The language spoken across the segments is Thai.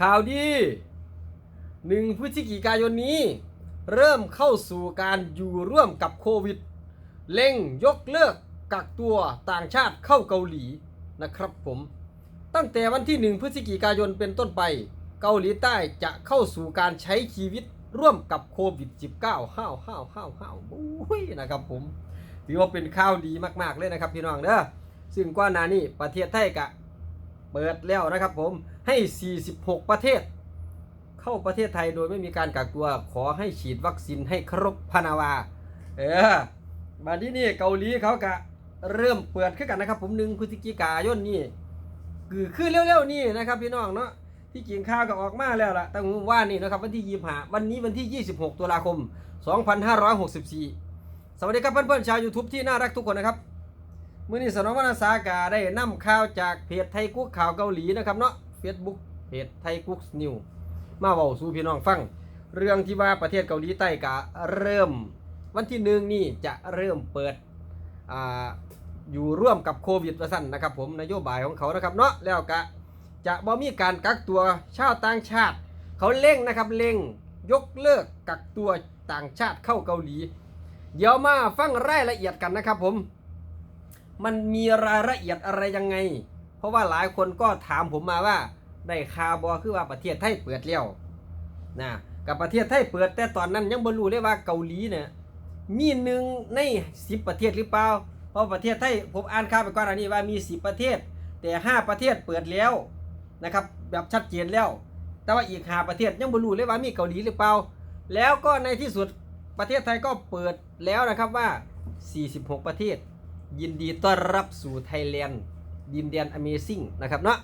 ข่าวดีหนึ่งพฤศจิกายนนี้ เริ่มเข้าสู่การอยู่ร่วมกับโควิดเร่งยกเลิกกักตัวต่างชาติเข้าเกาหลีนะครับผม ตั้งแต่วันที่1พฤศจิกายนเป็นต้นไป เกาหลีใต้จะเข้าสู่การใช้ชีวิตร่วมกับโควิด -19 ห้าวห้าวห้าวห้าวโอ้ยนะครับผม ถือว่าเป็นข่าวดีมาก ๆ เลยนะครับพี่น้องเด้อซึ่งก่อนหน้านี้ประเทศไทยกะ เปิดแล้วนะครับผมให้ 46 ประเทศ เข้าประเทศไทยโดยไม่มีการกักตัวขอให้ฉีดวัคซีนให้ครบพนาวา เออบัดนี้นี่เกาหลีเขากะเริ่มเปิดขึ้นกันนะครับ ผมหนึ่งพฤศจิกายนนี่คือคือเร็วๆนี่นะครับพี่น้องเนาะที่กินข้าวก็ออกมาแล้วล่ะตั้งว่านี่นะครับวันที่ยี่หาวันนี้วันที่ 26 ตุลาคม 2564 สวัสดีครับเพื่อนๆชาว YouTube ที่น่ารักทุกคนนะครับ มื่อนี้สนองวรรณสากาได้นำข่าวจากเพจไทยกุ๊กข่าวเกาหลีนะครับเนาะ Facebook เพจไทยกุ๊กนิวมาเว้าสู่พี่น้องฟัง เรื่องที่ว่าประเทศเกาหลีใต้กะเริ่ม วันที่หนึ่งนี่จะเริ่มเปิดอ่าอยู่ร่วมกับโควิดว่าสั่นนะครับผมนโยบายของเขานะครับเนาะแล้วกะจะบ่มีการกักตัวชาวต่างชาติ เขาเร่งนะครับเร่งยกเลิกกักตัวต่างชาติเข้าเกาหลี เดี๋ยวมาฟังรายละเอียดกันนะครับผม มันมีรายละเอียดอะไรยังไง เพราะว่าหลายคนก็ถามผมมาว่าได้ข่าบอคือว่าประเทศไทยเปิดแล้วนะกับประเทศไทยเปิดแต่ตอนนั้นยังบ่รู้เลยว่าเกาหลีเนี่ยมีหนึ่งในสิบประเทศหรือเปล่า เพราะประเทศไทยผมอ่านข่าวไปก่อนอันนี้ว่ามีสิบประเทศ แต่ห้าประเทศเปิดแล้วนะครับแบบชัดเจนแล้ว แต่ว่าอีกหาประเทศยังบ่รู้เลยว่ามีเกาหลีหรือเปล่า แล้วก็ในที่สุดประเทศไทยก็เปิดแล้วนะครับว่า 46 ประเทศ ยินดีต้อนรับสู่ไทยแลนด์ดินแดน Amazing นะครับเนาะ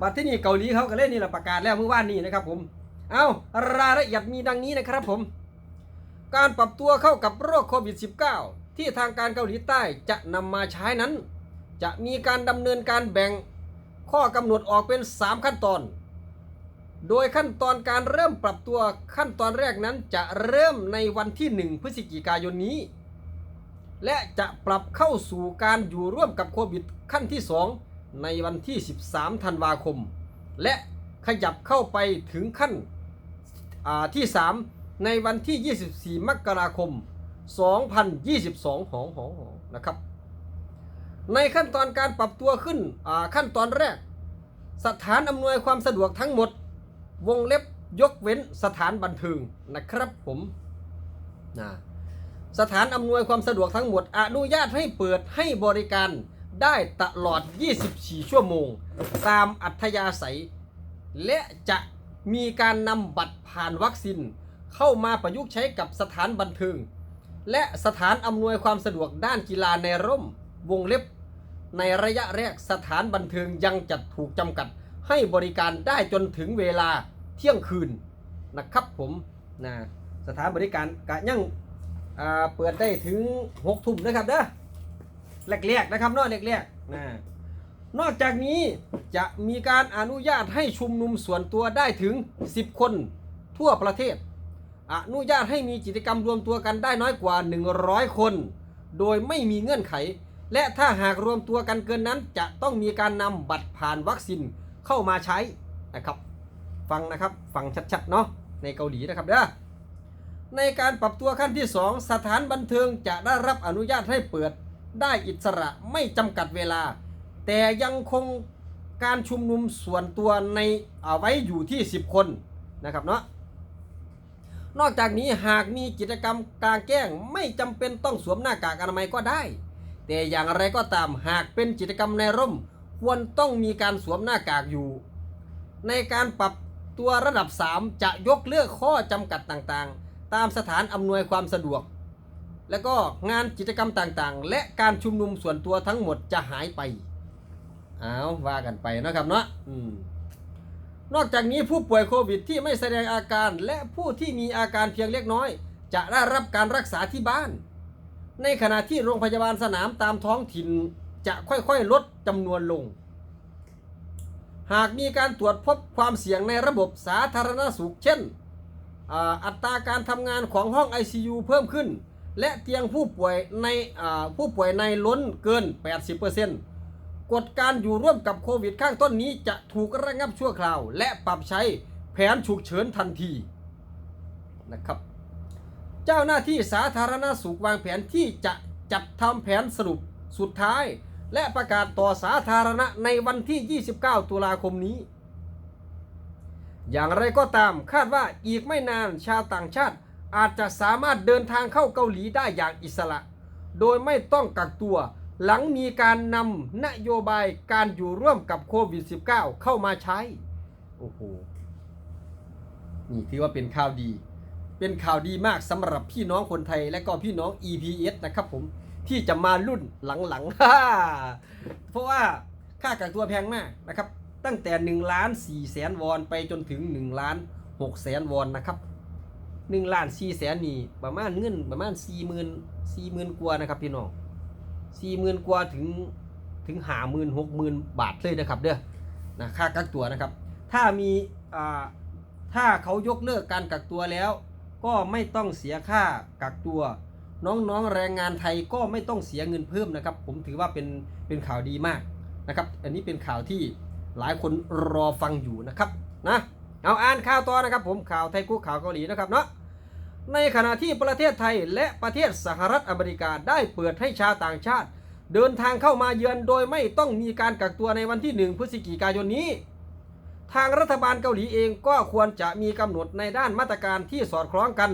บัดที่นี่เกาหลีเขาก็เล่นนี่แหละประกาศแล้วเมื่อวานนี้นะครับผม เอารายละเอียดมีดังนี้นะครับผม การปรับตัวเข้ากับโรคโควิด -19 ที่ทางการเกาหลีใต้จะนำมาใช้นั้น จะมีการดำเนินการแบ่งข้อกำหนดออกเป็น 3 ขั้นตอน โดยขั้นตอนการเริ่มปรับตัวขั้นตอนแรกนั้นจะเริ่มในวันที่ 1 พฤศจิกายนนี้ และจะปรับเข้าสู่การอยู่ร่วมกับโควิดขั้นที่ 2 ในวันที่ 13 ธันวาคม และขยับเข้าไปถึงขั้นที่ 3 ในวันที่ 24 มกราคม 2022 หองหองหองนะครับ ในขั้นตอนการปรับตัวขึ้นขั้นตอนแรก สถานอำนวยความสะดวกทั้งหมด วงเล็บยกเว้นสถานบันเทิงนะครับผมนะ สถานอำนวยความสะดวกทั้งหมดอนุญาตให้เปิดให้บริการได้ตลอด 24 ชั่วโมง ตามอัธยาศัย และจะมีการนำบัตรผ่านวัคซีนเข้ามาประยุกต์ใช้กับสถานบันเทิง และสถานอำนวยความสะดวกด้านกีฬาในร่มวงเล็บ ในระยะแรกสถานบันเทิงยังจะถูกจำกัดให้บริการได้จนถึงเวลาเที่ยงคืนนะครับผมนะสถานบริการกะยังอ่า เปิดได้ถึง6ทุ่มนะครับเด้อแรกๆนะครับเนอกแรกๆนะนอกจากนี้จะมีการอนุญาตให้ชุมนุมส่วนตัวได้ถึง 10 คนทั่วประเทศ อนุญาตให้มีกิจกรรมรวมตัวกันได้น้อยกว่า 100 คน โดยไม่มีเงื่อนไข และถ้าหากรวมตัวกันเกินนั้น จะต้องมีการนำบัตรผ่านวัคซีนเข้ามาใช้นะครับ ฟังนะครับ ฟังชัดๆเนาะในเกาหลีนะครับเด้อ ในการปรับตัวขั้นที่ 2 สถานบันเทิงจะได้รับอนุญาตให้เปิด ได้อิสระไม่จำกัดเวลา แต่ยังคงการชุมนุมส่วนตัวในเอาไว้อยู่ที่ 10 คนนะครับเนาะนอกจากนี้หากมีกิจกรรมกลางแจ้งไม่จำเป็นต้องสวมหน้ากากอนามัยก็ได้ แต่อย่างไรก็ตามหากเป็นกิจกรรมในร่ม ควรต้องมีการสวมหน้ากากอยู่ ในการปรับตัวระดับ 3 จะยกเลิกข้อจำกัดต่างๆ ตามสถานอำนวยความสะดวก และก็งานกิจกรรมต่างๆ และการชุมนุมส่วนตัวทั้งหมดจะหายไปเอาว่ากันไปนะครับเนาะอืมนอกจากนี้ผู้ป่วยโควิดที่ไม่แสดงอาการและผู้ที่มีอาการเพียงเล็กน้อย จะได้รับการรักษาที่บ้าน ในขณะที่โรงพยาบาลสนามตามท้องถิ่นจะค่อยๆ ลดจำนวนลง หากมีการตรวจพบความเสี่ยงในระบบสาธารณสุขเช่น อัตราการทำงานของห้อง ICU เพิ่มขึ้น และเตียงผู้ป่วยในผู้ป่วยในล้นเกิน 80%กฎการอยู่ร่วมกับโควิดข้างต้นนี้จะถูกระงับชั่วคราว และปรับใช้แผนฉุกเฉินทันทีนะครับ เจ้าหน้าที่สาธารณสุขวางแผนที่จะจัดทำแผนสรุปสุดท้าย และประกาศต่อสาธารณะในวันที่ 29 ตุลาคมนี้ อย่างไรก็ตามคาดว่าอีกไม่นานชาวต่างชาติอาจจะสามารถเดินทางเข้าเกาหลีได้อย่างอิสระ โดยไม่ต้องกักตัวหลังมีการนำนโยบายการอยู่ร่วมกับโควิด -19 เข้ามาใช้ โอ้โห นี่ถือว่าเป็นข่าวดี เป็นข่าวดีมากสำหรับพี่น้องคนไทยและก็พี่น้อง EPS นะครับผม ที่จะมารุ่นหลังๆ เพราะว่าค่ากักตัวแพงมากนะครับ ตั้งแต่1ล้าน4แสนวอนไปจนถึง1ล้าน6แสนวอนนะครับ1ล้าน4แสนนี่ประมาณเงินประมาณ4มื่น4มื่นกว่านะครับพี่น้อง4มื่นกว่าถึงถึงหาหมื่นหกหมื่นบาทเลยนะครับเด้อนะค่ากักตัวนะครับ ถ้ามีอ่าถ้าเขายกเลิกการกักตัวแล้ว ก็ไม่ต้องเสียค่ากักตัว น้องๆแรงงานไทยก็ไม่ต้องเสียเงินเพิ่มนะครับ ผมถือว่าเป็นเป็นข่าวดีมากนะครับ อันนี้เป็นข่าวที่ หลายคนรอฟังอยู่นะครับนะเอาอ่านข่าวต่อนะครับผมข่าวไทยกู้ข่าวเกาหลีนะครับเนาะในขณะที่ประเทศไทยและประเทศสหรัฐอเมริกาได้เปิดให้ชาวต่างชาติ เดินทางเข้ามาเยือนโดยไม่ต้องมีการกักตัวในวันที่ 1 พฤศจิกายนนี้ ทางรัฐบาลเกาหลีเองก็ควรจะมีกำหนดในด้านมาตรการที่สอดคล้องกัน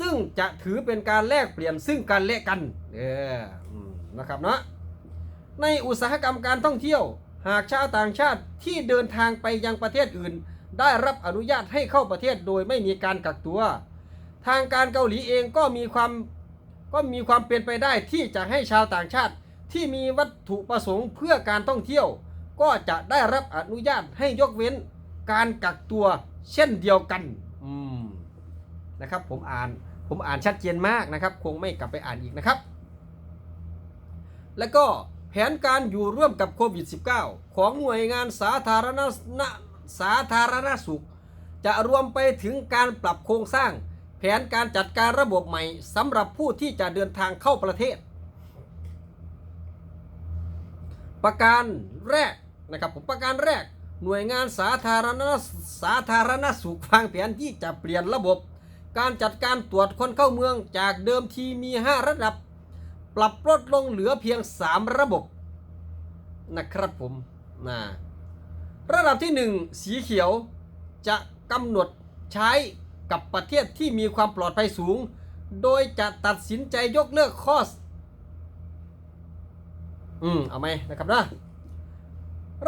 ซึ่งจะถือเป็นการแลกเปลี่ยนซึ่งกันและกันเออนะครับเนาะในอุตสาหกรรมการท่องเที่ยว หากชาวต่างชาติที่เดินทางไปยังประเทศอื่น ได้รับอนุญาตให้เข้าประเทศโดยไม่มีการกักตัว ทางการเกาหลีเองก็มีความก็มีความเป็นไปได้ที่จะให้ชาวต่างชาติที่มีวัตถุประสงค์เพื่อการท่องเที่ยว ก็จะได้รับอนุญาตให้ยกเว้นการกักตัวเช่นเดียวกันนะครับผมอ่านผมอ่านชัดเจนมากนะครับ คงไม่กลับไปอ่านอีกนะครับ แล้วก็ แผนการอยู่ร่วมกับโควิด -19 ของหน่วยงานสาธารณนสาธารณสุข จะรวมไปถึงการปรับโครงสร้าง แผนการจัดการระบบใหม่สำหรับผู้ที่จะเดินทางเข้าประเทศ ประการแรกนะครับผมประการแรกหน่วยงานสาธารณสาธารณสุขวางแผนที่จะเปลี่ยนระบบ การจัดการตรวจคนเข้าเมืองจากเดิมที่มี 5 ระดับ ปรับลดลงเหลือเพียง 3 ระบบนะครับผมนะระดับที่ 1 สีเขียวจะกำหนดใช้กับประเทศที่มีความปลอดภัยสูง โดยจะตัดสินใจยกเลิกข้ออืมเอาไหมนะครับนะ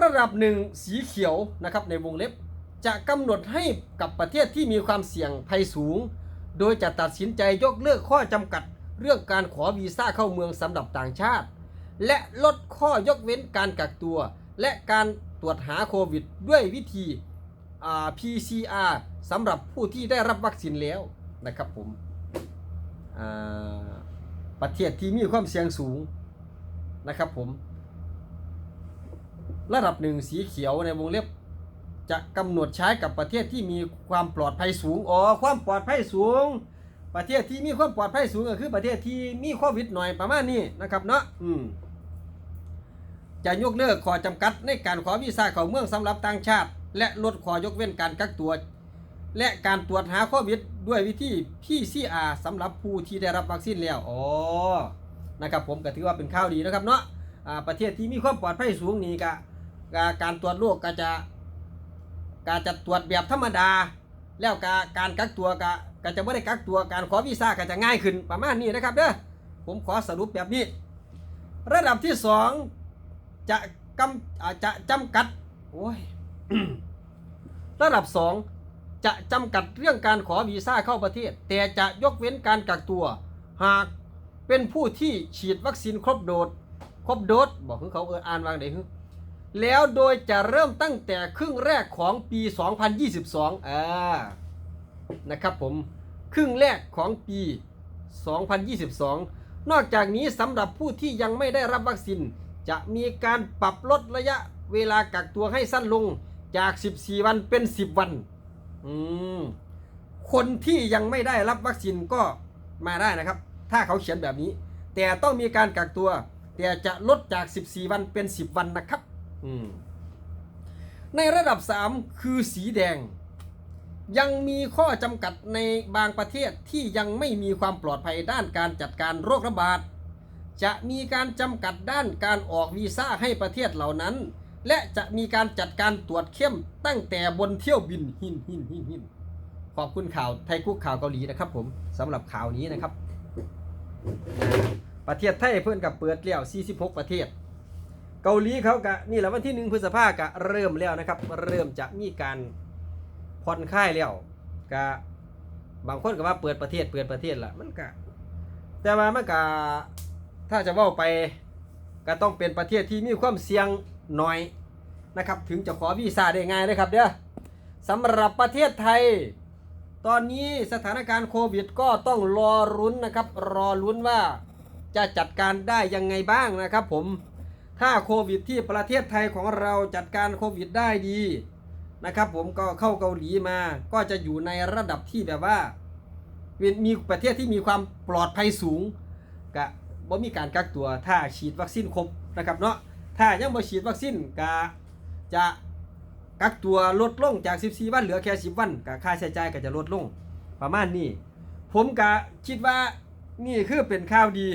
ระดับหนึ่งสีเขียวนะครับในวงเล็บ จะกำหนดให้กับประเทศที่มีความเสี่ยงภัยสูง โดยจะตัดสินใจยกเลิกข้อจำกัด เรื่องการขอวีซ่าเข้าเมืองสำหรับต่างชาติ และลดข้อยกเว้นการกักตัว และการตรวจหาโควิด ด้วยวิธี PCR สำหรับผู้ที่ได้รับวัคซีนแล้วนะครับผมประเทศที่มีความเสี่ยงสูงนะครับผม ระดับหนึ่งสีเขียวในวงเล็บจะกำหนดใช้กับประเทศที่มีความปลอดภัยสูง อ๋อ ความปลอดภัยสูง ประเทศที่มีความปลอดภัยสูงก็คือประเทศที่มีโควิดหน่อยประมาณนี้นะครับเนาะอืมจะยกเลิกข้อจำกัดในการขอวีซ่าเข้าเมืองสำหรับต่างชาติ และลดข้อยกเว้นการกักตัว และการตรวจหาโควิดด้วยวิธี PCR สำหรับผู้ที่ได้รับวัคซีนแล้วอ๋อนะครับผมก็ถือว่าเป็นข่าวดีนะครับเนาะอ่าประเทศที่มีความปลอดภัยสูงนี่ก็ก็การตรวจโรคก็จะการจะตรวจแบบธรรมดา แล้วกการกักตัวก็ ก็จะไม่ได้กักตัวการขอวีซ่าก็จะง่ายขึ้นประมาณนี้นะครับเด้อผมขอสรุปแบบนี้ ระดับที่สองจะกำจะจำกัดโอ้ยระดับสองจะจำกัดเรื่องการขอวีซ่าเข้าประเทศ แต่จะยกเว้นการกักตัว หากเป็นผู้ที่ฉีดวัคซีนครบโดสครบโดสบอกคือเขาเอออ่านวางไหนฮึแล้วโดยจะเริ่มตั้งแต่ครึ่งแรกของปี 2022อ่านะครับผม ครึ่งแรกของปี 2022 นอกจากนี้สำหรับผู้ที่ยังไม่ได้รับวัคซีนจะมีการปรับลดระยะเวลากักตัวให้สั้นลงจาก 14 วันเป็น 10 วันอืมคนที่ยังไม่ได้รับวัคซีนก็มาได้นะครับ ถ้าเขาเขียนแบบนี้ แต่ต้องมีการกักตัว แต่จะลดจาก 14 วันเป็น 10 วันนะครับ ในระดับ 3 คือสีแดง ยังมีข้อจำกัดในบางประเทศที่ยังไม่มีความปลอดภัยด้านการจัดการโรคระบาด จะมีการจำกัดด้านการออกวีซ่าให้ประเทศเหล่านั้น และจะมีการจัดการตรวจเข้มตั้งแต่บนเที่ยวบินหินหินหินหินขอบคุณข่าวไทยคุกข่าวเกาหลีนะครับผมสำหรับข่าวนี้นะครับ ประเทศไทยเพื่อนกับเปิดแล้ว46 ประเทศ เกาหลีเขากะนี่แหละวันที่หนึ่งพฤษภาคกเริ่มแล้วนะครับ เริ่มจะมีการ ผ่อนคลายแล้วกะบางคนก็ว่าเปิดประเทศเปิดประเทศละมันกะแต่ว่ามันกะถ้าจะว่าไปก็ต้องเป็นประเทศที่มีความเสี่ยงน่อยนะครับถึงจะขอวีซ่าได้ง่ายเลยครับเด้อสำหรับประเทศไทย ตอนนี้สถานการณ์โควิดก็ต้องรอรุ้นนะครับ รอลุ้นว่าจะจัดการได้ยังไงบ้างนะครับผมถ้าโควิดที่ประเทศไทยของเราจัดการโควิดได้ดี นะครับผมก็เข้าเกาหลีมาก็จะอยู่ในระดับที่แบบว่ามีประเทศที่มีความปลอดภัยสูงกะบ่มีการกักตัวถ้าฉีดวัคซีนครบนะครับเนาะถ้ายังบ่ฉีดวัคซีนกะจะกักตัวลดลงจาก 14 วันเหลือแค่ 10 วันกะค่าใช้จ่ายก็จะลดลงประมาณนี้ ผมกะคิดว่านี่คือเป็นข่าวดี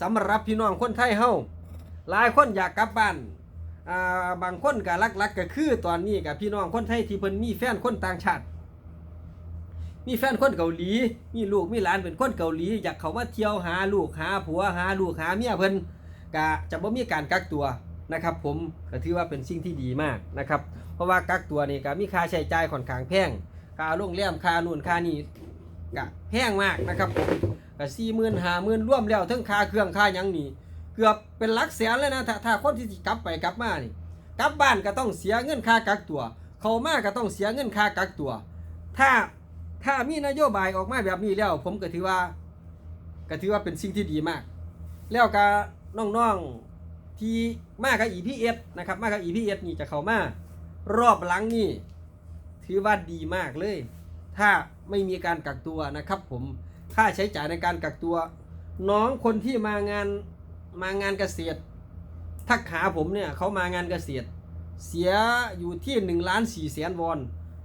สำหรับพี่น้องคนไทยเฮาหลายคนอยากกลับบ้าน อ่าบางคนก็ลักๆก็คือตอนนี้กับพี่น้องคนไทยที่เพิ่นมีแฟนคนต่างชาติ มีแฟนคนเกาหลี มีลูกมีหลานเป็นคนเกาหลี อยากเขามาเที่ยวหาลูกหาผัวหาลูกหาเมียเพิ่นก็จะบ่มีการกักตัวนะครับ ผมก็ถือว่าเป็นสิ่งที่ดีมากนะครับ เพราะว่ากักตัวนี่ก็มีค่าใช้จ่ายค่อนข้างแพงค่าโรงแรมค่านู่นค่านี่ก็แพงมากนะครับผมก็40,000 50,000รวมแล้วทั้งค่าเครื่องค่ายังนี่ กือบเป็นหลักแสนเลยนะถ้าถ้าคนที่กลับไปกลับมานี่กลับบ้านก็ต้องเสียเงินค่ากักตัว เข้ามาก็ต้องเสียเงินค่ากักตัว ถ้าถ้ามีนโยบายออกมาแบบนี้แล้ว ผมก็ถือว่าก็ถือว่าเป็นสิ่งที่ดีมาก แล้วก็น้องๆที่มากับ EPS นะครับมากับ EPS นี่จะเข้ามารอบหลังนี่ถือว่าดีมากเลย ถ้าไม่มีการกักตัวนะครับผมค่าใช้จ่ายในการกักตัว น้องคนที่มางาน มางานเกษตร ทักหาผมเนี่ยเขามางานเกษตร เสียอยู่ที่1นึ่งล้านสี่แสนวอน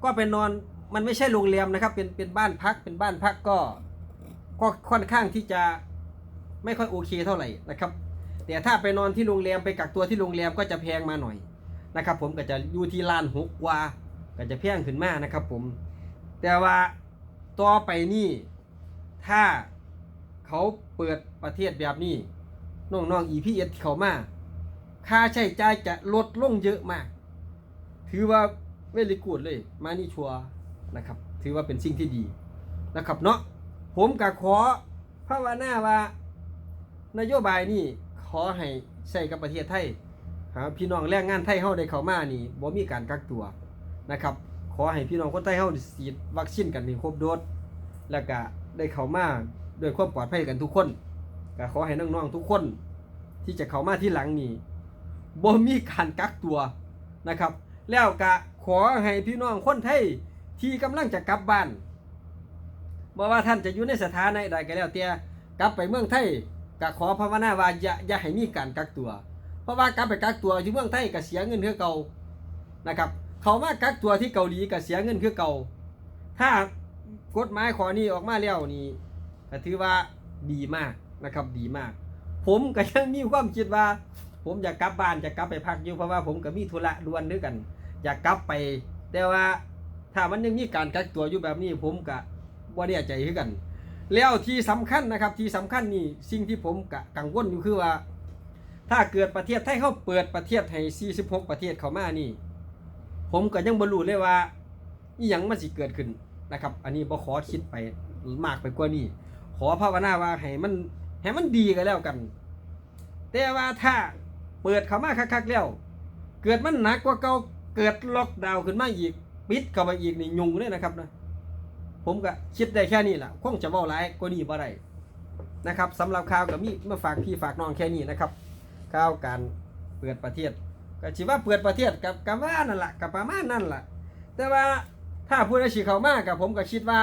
ก็ไปนอนมันไม่ใช่โรงแรมนะครับ เป็นเป็นบ้านพักเป็นบ้านพักก็ก็ค่อนข้างที่จะไม่ค่อยโอเคเท่าไหร่นะครับ แต่ถ้าไปนอนที่โรงแรมไปกักตัวที่โรงแรมก็จะแพงมาหน่อยนะครับ ผมก็จะอยู่ที่ลานหกว่าก็จะแพงขึ้นมากนะครับ ผม แต่ว่าต่อไปนี่ถ้าเขาเปิดประเทศแบบนี้ น้องๆ EPS ที่เขามาค่าใช้จ่ายจะลดลงเยอะมาก ถือว่าเวลิกูดเลย มานี่ชัวนะครับ ถือว่าเป็นสิ่งที่ดีนะครับเนาะผมก็ขอภาวนาว่านโยบายนี่ขอให้ใส่กับประเทศไทยหาพี่น้องแรงงานไทยเฮาได้เข้ามานี่บ่มีการกักตัวนะครับ ขอให้พี่น้องคนไทยเฮาฉีดวัคซีนกันให้ครบโดสแล้วก็ได้เข้ามาด้วยความปลอดภัยกันทุกคน ก็ขอให้น้องๆทุกคนที่จะเข้ามาที่หลังนี้บ่มีการกักตัวนะครับ แล้วก็ขอให้พี่น้องคนไทยที่กำลังจะกลับบ้านบ่ว่าท่านจะอยู่ในสถานะใดก็แล้วแต่กลับไปเมืองไทยก็ขอภาวนาว่าอย่าอย่าให้มีการกักตัว เพราะว่ากลับไปกักตัวที่เมืองไทยก็เสียเงินคือเก่านะครับ เขามากักตัวที่เกาหลีก็เสียเงินคือเก่า ถ้ากฎหมายข้อนี้ออกมาแล้วนี่ก็ถือว่าดีมาก นะครับดีมาก ผมก็ยังมีความคิดว่า ผมอยากกลับบ้านจะกลับไปพักอยู่เพราะว่าผมก็มีธุระด่วนด้วยกัน อยากกลับไป แต่ว่าถ้ามันยังมีการกักตัวอยู่แบบนี้ผมก็บ่แน่ใจคือกัน แล้วที่สำคัญนะครับที่สำคัญนี่สิ่งที่ผมกกังวลอยู่คือว่า ถ้าเกิดประเทศไทยเขาเปิดประเทศให้ 46 ประเทศเข้ามานี่ ผมก็ยังบ่รู้เลยว่าอีหยังมันสิเกิดขึ้นนะครับ อันนี้บ่ขอคิดไปมากไปกว่านี้ ขอภาวนาว่าให้มัน ให้มันดีกันแล้วกัน แต่ว่าถ้าเปิดเข้ามาคักๆแล้ว เกิดมันหนักกว่าเก่าเกิดล็อกดาวน์ขึ้นมาอีกปิดเข้าไปอีกนี่ยุ่งเลยนะครับนะผมก็คิดได้แค่นี้แหละคงจะเว้าหลายกว่านี้บ่ได้นะครับสำหรับข่าวก็มีมาฝากพี่ฝากน้องแค่นี้นะครับข่าวการเปิดประเทศก็สิว่าเปิดประเทศกับกับว่านั่นแหละกับประมาณนั่นแหละแต่ว่าถ้าผู้ใดสิเข้ามากับผมก็คิดว่า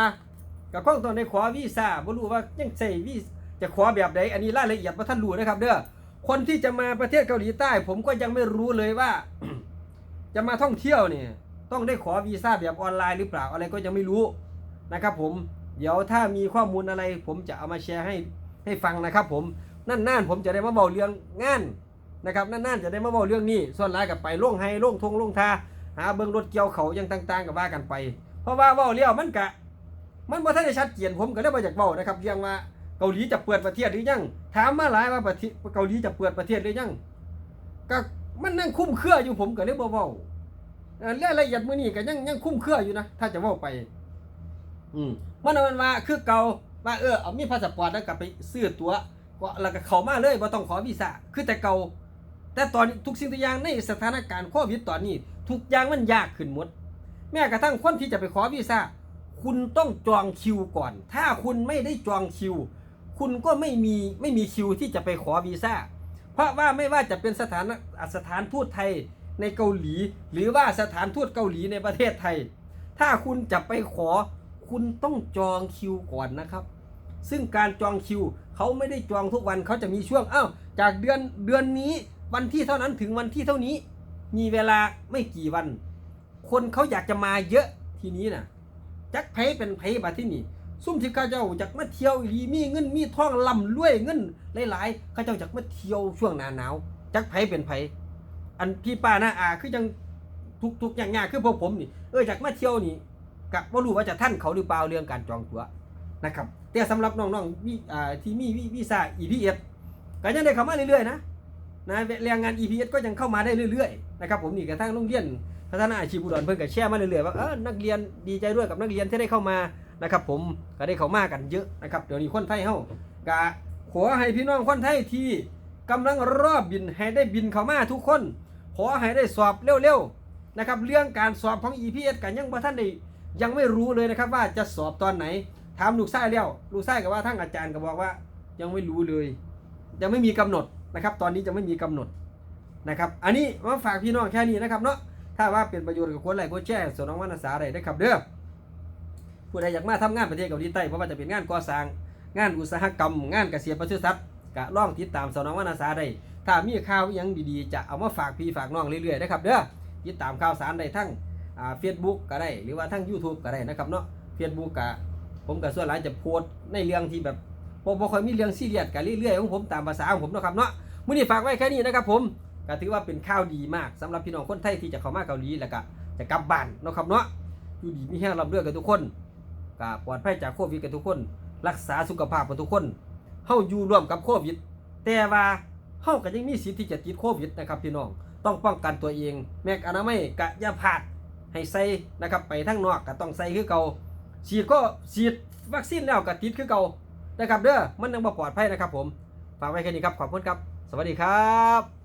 ก็คงต้องได้ขอวีซ่าบ่รู้ว่ายังใช้วี จะขอแบบใดอันนี้รายละเอียดบ่ทันรู้นะครับ เด้อคนที่จะมาประเทศเกาหลีใต้ ผมก็ยังไม่รู้เลยว่า จะมาท่องเที่ยวเนี่ยต้องได้ขอวีซ่าแบบออนไลน์หรือเปล่าอะไรก็ยังไม่รู้นะครับ ผมเดี๋ยวถ้ามีข้อมูลอะไร ผมจะเอามาแชร์ให้ให้ฟังนะครับ ผมนั่นๆผมจะได้มาเบาเรื่องงานนะครับนั่นๆจะได้มาเบาเรื่องนี้ส่วนหลายกับไปล่งไฮล่งทงล่งทาหาเบิ้งรถเกี่ยวเขายังต่างๆกับว่ากันไป เพราะว่าเว้าเลี้ยวมันกะ มันบ่ทันได้ชัดเจนผมก็เลยบ่อยากเว้านะครับเรื่องว่า เกาหลีจะเปิดประเทศหรือยัง ถามมาหลายว่าประเทศเกาหลีจะเปิดประเทศหรือยังก็มันนั่งคุ้มเครืออยู่ผมก็เลยบ่เว้าเอ่อรายละเอียดมื้อนี้ก็ยังยังคุ้มเครืออยู่นะถ้าจะเว้าไป อืมมันเอามันว่าคือเก่าว่าเออเอามีพาสปอร์ตแล้วก็ไปซื้อตั๋วก็แล้วก็เข้ามาเลยบ่ต้องขอวีซ่าคือแต่เก่าแต่ตอนทุกสิ่งทุกอย่างในสถานการณ์โควิดตอนนี้ ทุกอย่างมันยากขึ้นหมด แม้กระทั่งคนที่จะไปขอวีซ่าคุณต้องจองคิวก่อน ถ้าคุณไม่ได้จองคิว คุณก็ไม่มีไม่มีคิวที่จะไปขอวีซ่า เพราะว่าไม่ว่าจะเป็นสถานสถานทูตไทยในเกาหลี หรือว่าสถานทูตเกาหลีในประเทศไทย ถ้าคุณจะไปขอคุณต้องจองคิวก่อนนะครับ ซึ่งการจองคิวเขาไม่ได้จองทุกวันเขาจะมีช่วงอ้าวจากเดือนเดือนนี้วันที่เท่านั้นถึงวันที่เท่านี้ มีเวลาไม่กี่วัน คนเขาอยากจะมาเยอะทีนี้นะจักไผเป็นไผบัดที่นี่ ซุ่มที่เขาเจ้าจากมาเที่ยวอีมีเงินมีทองลำรวยเงินหลายๆเขาเจ้าจากมาเที่ยวช่วงหน้าหนาวจักไผเป็นไผอันพี่ป้าน้าอาคือยังทุกทุกอย่างยากคือพวกผมนี่เออจากมาเที่ยวนี่กับว่ารู้ว่าจะท่านเขาหรือเปล่าเรื่องการจองตั๋วนะครับแต่สำหรับน้องๆวิอ่าที่มีวิวีซ่า EPS ก็ยังได้เข้ามาเรื่อยๆนะนะแรงงาน EPS ก็ยังเข้ามาได้เรื่อยๆนะครับผมนี่กระทั่งโรงเรียนพัฒนาอาชีพอุดรเพิ่นก็แชร์มาเรื่อยๆว่าเออนักเรียนดีใจด้วยกับนักเรียนที่ได้เข้ามา นะครับผมก็ได้เข้ามากันเยอะนะครับเดี๋ยวนี้คนไทยเฮากะขอให้พี่น้องคนไทยที่กำลังรอบบินให้ได้บินเข้ามาทุกคน ขอให้ได้สอบเร็วๆนะครับเรื่องการสอบของ EPS กันยังบ่ท่านได้ยังไม่รู้เลยนะครับว่าจะสอบตอนไหนถามลูกชายแล้วลูกชายก็ว่าทั้งอาจารย์ก็บอกว่ายังไม่รู้เลย ยังไม่มีกำหนดนะครับ ตอนนี้จะไม่มีกำหนดนะครับ อันนี้มาฝากพี่น้องแค่นี้นะครับเนาะถ้าว่าเป็นประโยชน์กับคนไรก็แชร์ส่วนน้องวรรณสาได้ได้ครับเด้อ ผู้ใดอยากมาทำงานประเทศเกาหลีใต้เพราะว่าจะเป็นงานก่อสร้าง งานอุตสาหกรรม งานเกษตรปศุสัตว์กะล่องติดตามสวนน้องวรรณสาได้ถ้ามีข่าวยังดีๆ จะเอามาฝากพี่ฝากน้องเรื่อยๆนะครับเด้อติดตามข่าวสารได้ทั้งเฟซบุ๊กก็ได้หรือว่าทั้ง YouTube ก็ได้นะครับเนาะเฟซบุ๊กกะผมกับส่วนหลายจะโพสต์ในเรื่องที่แบบผมบ่ค่อยมีเรื่องซีเรียสกันเรื่อยๆของผมตามภาษาของผมนะครับเนาะมื้อนี้ฝากไว้แค่นี้นะครับผมก็ถือว่าเป็นข้าวดีมากสำหรับพี่น้องคนไทยที่จะเข้ามาเกาหลีแล้วก็จะกลับบ้านเนาะครับเนาะอยู่ดีมีแห้งรับเรื่องกันทุกคน ก็ปลอดภัยจากโควิดกันทุกคน รักษาสุขภาพกันทุกคนเฮาอยู่ร่วมกับโควิด แต่ว่าเฮาก็ยังมีสิทธิ์ที่จะติดโควิดนะครับพี่น้องต้องป้องกันตัวเอง แม้กอนามัยกะยาพลาดให้ใส่นะครับไปทั้งนอกก็ต้องใส่คือเก่าฉีดก็ฉีดวัคซีนแล้วก็ติดคือเก่านะครับเด้อมันยังบ่ปลอดภัยนะครับผมฝากไว้แค่นี้ครับขอบคุณครับ สวัสดีครับ